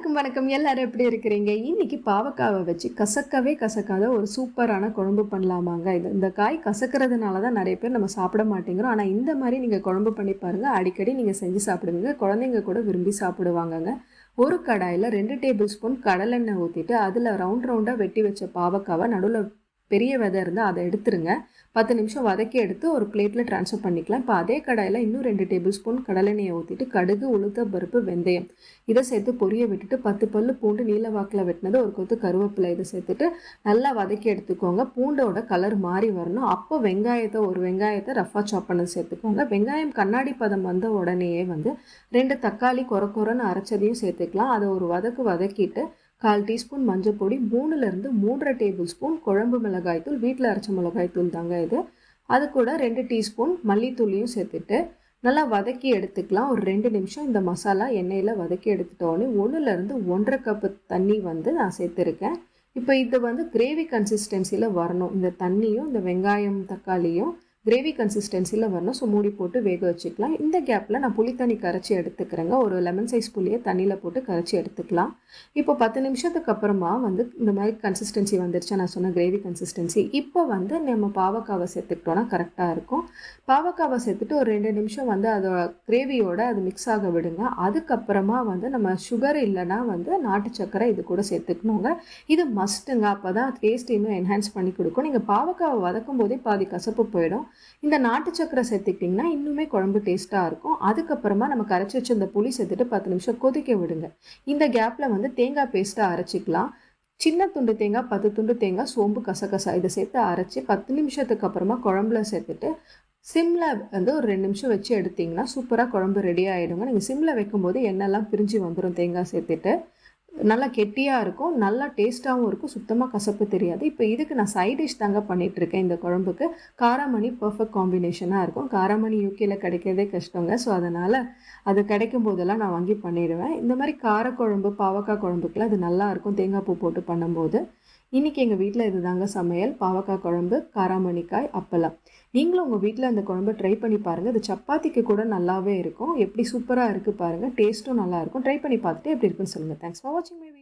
எல்லாருக்கும் வணக்கம். எல்லாரும் எப்படி இருக்கிறீங்க? இன்னைக்கு பாவக்காவை வச்சு கசக்கவே கசக்காத ஒரு சூப்பரான குழம்பு பண்ணலாமாங்க. இது இந்த காய் கசக்கிறதுனால தான் நிறைய பேர் நம்ம சாப்பிட மாட்டேங்கிறோம். ஆனால் இந்த மாதிரி நீங்கள் குழம்பு பண்ணி பாருங்கள் அடிக்கடி நீங்கள் செஞ்சு சாப்பிடுவீங்க. குழந்தைங்க கூட விரும்பி சாப்பிடுவாங்கங்க. ஒரு கடாயில் ரெண்டு டேபிள் ஸ்பூன் கடலெண்ணெய் ஊற்றிட்டு அதில் ரவுண்ட் ரவுண்டாக வெட்டி வச்ச பாவக்காவை நடுவில் பெரிய விதை இருந்தால் அதை எடுத்துருங்க. பத்து நிமிஷம் வதக்கி எடுத்து ஒரு பிளேட்டில் ட்ரான்ஸ்ஃபர் பண்ணிக்கலாம். இப்போ அதே கடாயில் இன்னும் ரெண்டு டேபிள் ஸ்பூன் கடலெண்ணெயை ஊற்றிட்டு கடுகு உளுத்த பருப்பு வெந்தயம் இதை சேர்த்து பொரிய விட்டுட்டு பத்து பல்லு பூண்டு நீல வாக்கில் வெட்டினது ஒரு கொத்து கருவேப்பிலை இதை சேர்த்துட்டு நல்லா வதக்கி எடுத்துக்கோங்க. பூண்டோட கலர் மாறி வரணும். அப்போ வெங்காயத்தை ஒரு வெங்காயத்தை ரஃபாக சாப் பண்ணது சேர்த்துக்கோங்க. வெங்காயம் கண்ணாடி பதம் வந்த உடனேயே வந்து ரெண்டு தக்காளி கொர கொரன்னு அரைச்சதையும் சேர்த்துக்கலாம். அதை ஒரு வதக்கு வதக்கிட்டு கால் டீஸ்பூன் மஞ்சள் பொடி மூணுலேருந்து மூன்றரை டேபிள் ஸ்பூன் குழம்பு மிளகாய்த்தூள் வீட்டில் அரைச்ச மிளகாய்த்தூள் தாங்க இது. அது கூட ரெண்டு டீஸ்பூன் மல்லித்தூளையும் சேர்த்துட்டு நல்லா வதக்கி எடுத்துக்கலாம். ஒரு ரெண்டு நிமிஷம் இந்த மசாலா எண்ணெயில் வதக்கி எடுத்துட்டோன்னே ஒன்றுலேருந்து ஒன்றரை கப்பு தண்ணி வந்து நான் சேர்த்துருக்கேன். இப்போ இது வந்து கிரேவி கன்சிஸ்டன்சியில் வரணும். இந்த தண்ணியும் இந்த வெங்காயம் தக்காளியும் கிரேவி கன்சிஸ்டன்சியில் வரணும். ஸோ மூடி போட்டு வேக வச்சுக்கலாம். இந்த கேப்பில் நான் புளி தண்ணி கரைச்சி எடுத்துக்கிறேங்க. ஒரு லெமன் சைஸ் புளியை தண்ணியில் போட்டு கரைச்சி எடுத்துக்கலாம். இப்போ பத்து நிமிஷத்துக்கு அப்புறமா வந்து இந்த மாதிரி கன்சிஸ்டன்சி வந்துருச்சு? நான் சொன்ன கிரேவி கன்சிஸ்டன்சி இப்போ வந்து நம்ம பாவக்காவை சேர்த்துக்கிட்டோன்னா கரெக்டாக இருக்கும். பாவக்காவை சேர்த்துட்டு ஒரு ரெண்டு நிமிஷம் வந்து அதோட கிரேவியோட அது மிக்ஸ் ஆக விடுங்க. அதுக்கப்புறமா வந்து நம்ம சுகர் இல்லைன்னா வந்து நாட்டு சக்கரை இது கூட சேர்த்துக்கணுங்க. இது மஸ்ட்டுங்க அப்போ தான் டேஸ்ட் இன்னும் என்ஹான்ஸ் பண்ணி கொடுக்கும். நீங்கள் பாவக்காவை வதக்கும் போதே பாதி கசப்பு போயிடும். இந்த நாட்டு சக்கரை சேர்த்துக்கிட்டிங்கன்னா இன்னுமே குழம்பு டேஸ்ட்டாக இருக்கும். அதுக்கப்புறமா நம்ம கரைச்சி வச்சு அந்த புளி சேர்த்துட்டு பத்து நிமிஷம் கொதிக்க விடுங்க. இந்த கேப்பில் வந்து தேங்காய் பேஸ்ட்டாக அரைச்சிக்கலாம். சின்ன துண்டு தேங்காய் பத்து துண்டு தேங்காய் சோம்பு கசகசா இதை சேர்த்து அரைச்சி பத்து நிமிஷத்துக்கு அப்புறமா குழம்புல சேர்த்துட்டு சிம்மில் வந்து ஒரு ரெண்டு நிமிஷம் வச்சு எடுத்திங்கன்னா சூப்பராக குழம்பு ரெடி ஆகிடுங்க நீங்கள் சிம்மில் வைக்கும்போது எண்ணெய்லாம் பிரிஞ்சு வந்துடும் தேங்காய் சேர்த்துட்டு. நல்லா கெட்டியாக இருக்கும் நல்லா டேஸ்ட்டாகவும் இருக்கும் சுத்தமாக கசப்பு தெரியாது. இப்போ இதுக்கு நான் சைட் டிஷ் தாங்க பண்ணிகிட்ருக்கேன் இந்த குழம்புக்கு. காராமணி பர்ஃபெக்ட் காம்பினேஷனாக இருக்கும். காராமணி யூகேயில் கிடைக்கிறதே கஷ்டங்க. ஸோ அதனால் அது கிடைக்கும் போதெல்லாம் நான் வாங்கி பண்ணிடுவேன். இந்த மாதிரி காரக்குழம்பு பாவக்காய் குழம்புக்குலாம் அது நல்லாயிருக்கும் தேங்காய் பூ போட்டு பண்ணும்போது. இன்றைக்கி எங்கள் வீட்டில் இது தாங்க சமையல். பாவக்காய் குழம்பு காராமணிக்காய் அப்பளம். நீங்களும் உங்கள் வீட்டில் அந்த குழம்பு ட்ரை பண்ணி பாருங்கள் இது சப்பாத்திக்கு கூட நல்லாவே இருக்கும். எப்படி சூப்பராக இருக்குது பாருங்கள் டேஸ்ட்டும் நல்லாயிருக்கும் ட்ரை பண்ணி பார்த்துட்டு எப்படி இருக்குன்னு சொல்லுங்கள் thanks for watching my video.